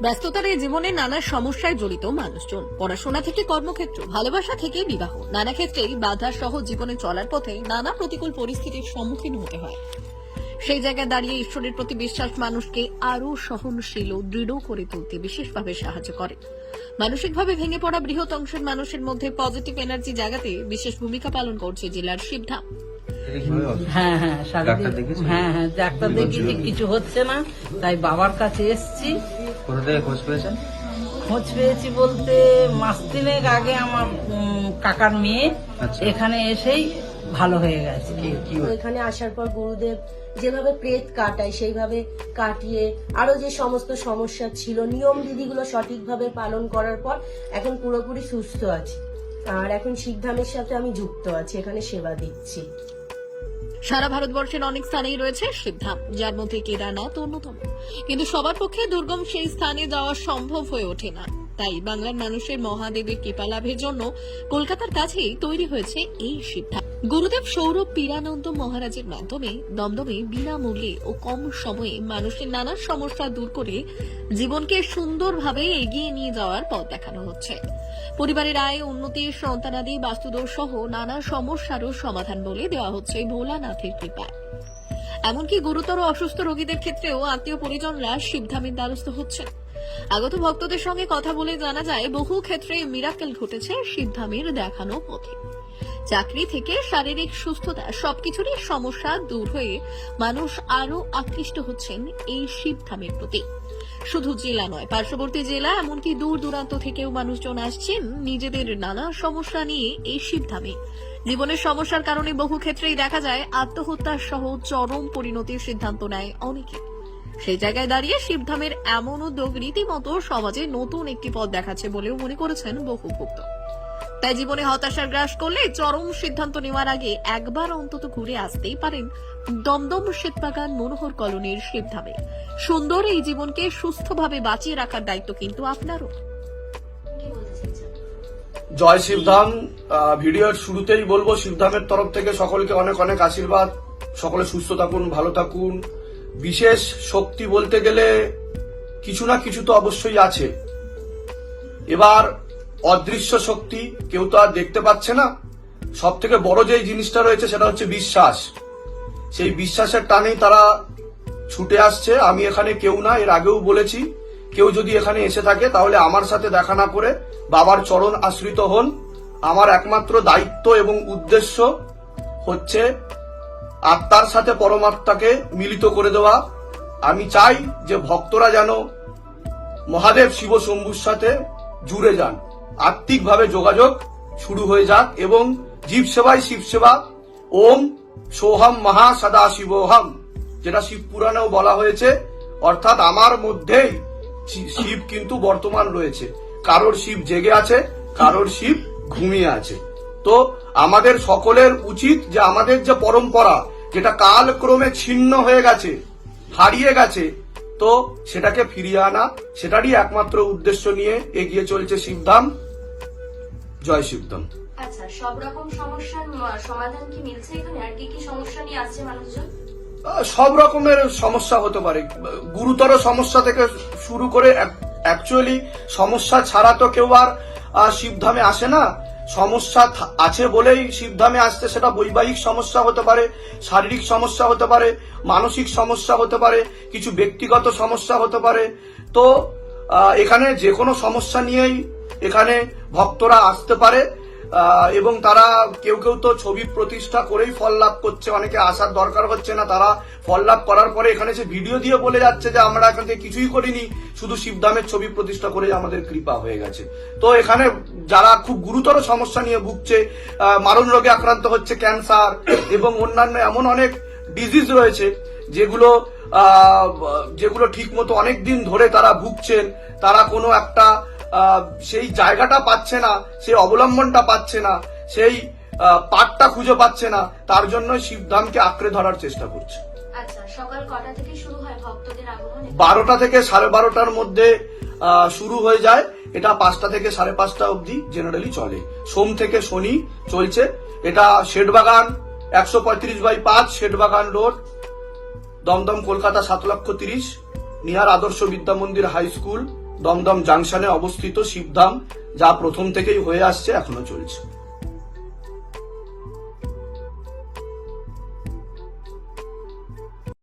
ব্যস্ততার এই জীবনে নানা সমস্যায় জড়িত মানুষজন। পড়াশোনা থেকে কর্মক্ষেত্র, ভালোবাসা থেকে বিবাহ। নানা ক্ষেত্রেই বাধা সহ জীবনে চলার পথে নানা প্রতিকূল পরিস্থিতির সম্মুখীন হতে হয়। সেই জায়গায় দাঁড়িয়ে ঈশ্বরের প্রতি বিশ্বাস মানুষকে আরও সহনশীল ও দৃঢ় করে তুলতে বিশেষভাবে সাহায্য করে। মানসিকভাবে ভেঙে পড়া বৃহৎ অংশের মানুষের মধ্যে পজিটিভ এনার্জি জাগাতে বিশেষ ভূমিকা পালন করছে জেলার শিবধাম। হ্যাঁ হ্যাঁ? হ্যাঁ হ্যাঁ ডাক্তার দেখিয়েছি কিছু হচ্ছে না তাই বাবার কাছে এসছি। কোথা থেকে খোঁজ পেয়েছেন? খোঁজ পেয়েছি বলতে মাস তিনেক আগে আমার কাকার মেয়ে আচ্ছা। এখানে এসেই ভালো হয়ে গেছে। কি কি তো এখানে আসার পর গুরুদেব যেভাবে প্রেত কাটায় সেইভাবে কাটিয়ে আরও যে সমস্ত সমস্যা ছিল নিয়ম বিধিগুলো সঠিকভাবে পালন করার পর এখন পুরোপুরি সুস্থ আছি। আর এখন শিখধামের সাথে আমি যুক্ত আছি এখানে সেবা দিচ্ছি। সারা ভারতবর্ষের অনেক স্থানেই রয়েছে সিদ্ধাম যার মধ্যে কেদারনাথ অন্যতম। কিন্তু সবার পক্ষে দুর্গম সেই স্থানে যাওয়া সম্ভব হয়ে ওঠে না। তাই বাংলার মানুষের মহাদেবের কৃপা লাভের জন্য কলকাতার কাছেই তৈরি হয়েছে এই শিবধাম গুরুদেব সৌরভ পীরানন্দ মহারাজের মাধ্যমে, দমদমে বিনামূল্যে ও কম সময়ে মানুষের নানা সমস্যা দূর করে জীবনকে সুন্দরভাবে এগিয়ে নিয়ে যাওয়ার পথ দেখানো হচ্ছে। পরিবারের আয়, উন্নতি, সন্তানাদি, বাস্তুদোষ সহ নানা সমস্যারও সমাধান বলে দেওয়া হচ্ছে ভোলানাথের কৃপায় এমনকি গুরুতর অসুস্থ রোগীদের ক্ষেত্রেও আত্মীয় পরিজনরা শিবধামের দ্বারস্থ হচ্ছেন আগত ভক্তদের সঙ্গে কথা বলে জানা যায়, বহু ক্ষেত্রে মিরাকেল ঘটেছে শিবধামের দেখানো পথে। চাকরি থেকে শারীরিক সুস্থতা সবকিছুরই সমস্যা দূর হয়ে মানুষ আরও আকৃষ্ট হচ্ছেন এই শিবধামের প্রতি। শুধু জেলা নয়, পার্শ্ববর্তী জেলা এমনকি দূর দূরান্ত থেকেও মানুষজন আসছেন নিজেদের নানা সমস্যা নিয়ে এই শিবধামে। জীবনের সমস্যার কারণে বহু ক্ষেত্রেই দেখা যায় আত্মহত্যার সহ চরম পরিণতির সিদ্ধান্ত নেয় অনেকে। সেই জায়গায় দাঁড়িয়ে শিবধামের এমন উদ্যোগ রীতিমতো সমাজে নতুন একটি পথ দেখাচ্ছে বলেও মনে করেছেন বহু ভক্ত। তাই জীবনে হতাশার গ্রাস করলে চরম সিদ্ধান্ত নেওয়ার আগে একবার অন্তত ঘুরে আসতেই পারেন দমদম শ্বেতবাগান মনোহর কলোনির শিবধামে। সুন্দর এই জীবনকে সুস্থভাবে বাঁচিয়ে রাখার দায়িত্ব কিন্তু আপনারও। জয় শিবধাম। ভিডিওর শুরুতেই বলব, শিবধামের তরফ থেকে সকলকে অনেক অনেক আশীর্বাদ। সকলে সুস্থ থাকুন, ভালো থাকুন। বিশেষ শক্তি বলতে গেলে কিছু না কিছু তো অবশ্যই আছে। এবার অদৃশ্য শক্তি কেউ তো আর দেখতে পাচ্ছে না। সব থেকে বড় যে জিনিসটা রয়েছে সেটা হচ্ছে বিশ্বাস। সেই বিশ্বাসের টানেই তারা ছুটে আসছে। আমি এখানে কেউ না, এর আগেও বলেছি, কেউ যদি এখানে এসে থাকে তাহলে আমার সাথে দেখা না করে বাবার চরণ আশ্রিত হন। আমার একমাত্র দায়িত্ব এবং উদ্দেশ্য হচ্ছে আত্মার সাথে পরমাত্মাকে মিলিত করে দেওয়া। আমি চাই যে ভক্তরা যেন মহাদেব শিব শম্ভুর সাথে জুড়ে যান। আত্মিকভাবে যোগাযোগ শুরু হয়ে যাক এবং জীব সেবাই শিব সেবা। ওম সোহম মহা সদা শিবোহম যেটা শিব পুরাণেও বলা হয়েছে। অর্থাৎ আমার মধ্যেই শিব কিন্তু বর্তমান রয়েছে। কারোর শিব জেগে আছে, কারোর শিব ঘুমিয়ে আছে। তো আমাদের সকলের উচিত যে আমাদের যে পরম্পরা, যেটা কালক্রমে ছিন্ন হয়ে গেছে, হারিয়ে গেছে তো সেটাকে ফিরিয়ে আনা সেটারই একমাত্র উদ্দেশ্য নিয়ে এগিয়ে চলছে শিবধাম। জয় শিবধাম। আচ্ছা সব রকম সমস্যার সমাধান কি মিলছে এখানে? আর কি কি সমস্যা নিয়ে আসছে মানুষজন? সব রকমের সমস্যা হতে পারে। গুরুতর সমস্যা থেকে শুরু করে অ্যাকচুয়ালি সমস্যা ছাড়া তো কেউ আর শিবধামে আসে না। সমস্যা আছে বলেই শিবধামে আসছে, সেটা বৈবাহিক সমস্যা হতে পারে, শারীরিক সমস্যা হতে পারে, মানসিক সমস্যা হতে পারে, কিছু ব্যক্তিগত সমস্যা হতে পারে। তো এখানে যে কোনো সমস্যা নিয়েই এখানে ভক্তরা আসতে পারে। এবং তারা কেউ কেউ তো ছবি প্রতিষ্ঠা করেই ফল লাভ করছে, অনেকে আসার দরকার হচ্ছে না, তারা ফল লাভ করার পরে এখানে সে ভিডিও দিয়ে বলে যাচ্ছে যে আমরা এখান থেকে কিছুই করিনি, শুধু শিবধামের ছবি প্রতিষ্ঠা করেই আমাদের কৃপা হয়ে গেছে। তো এখানে যারা খুব গুরুতর সমস্যা নিয়ে ভুগছে মারণ রোগে আক্রান্ত হচ্ছে ক্যান্সার এবং অন্যান্য এমন অনেক ডিজিজ রয়েছে, যেগুলো যেগুলো ঠিক মতো অনেক দিন ধরে তারা ভুগছেন, তারা কোনো একটা সেই জায়গাটা পাচ্ছে না সেই অবলম্বনটা পাচ্ছে না সেই পাটটা খুঁজে পাচ্ছে না তার জন্য শিবধামকে আঁকড়ে ধরার চেষ্টা করছে। আচ্ছা বারোটা থেকে সাড়ে বারোটার মধ্যে শুরু হয়ে যায়। এটা পাঁচটা থেকে সাড়ে পাঁচটা অবধি জেনারেলি চলে। সোম থেকে শনি চলছে। এটা শেডবাগান একশো পঁয়ত্রিশ বাই পাঁচ শেডবাগান রোড দমদম কলকাতা সাত লক্ষ তিরিশ নিহার আদর্শ বিদ্যা মন্দির হাই স্কুল। দমদম জাংশনে অবস্থিত শিবধাম যা প্রথম থেকেই হয়ে আসছে এখনও চলছে।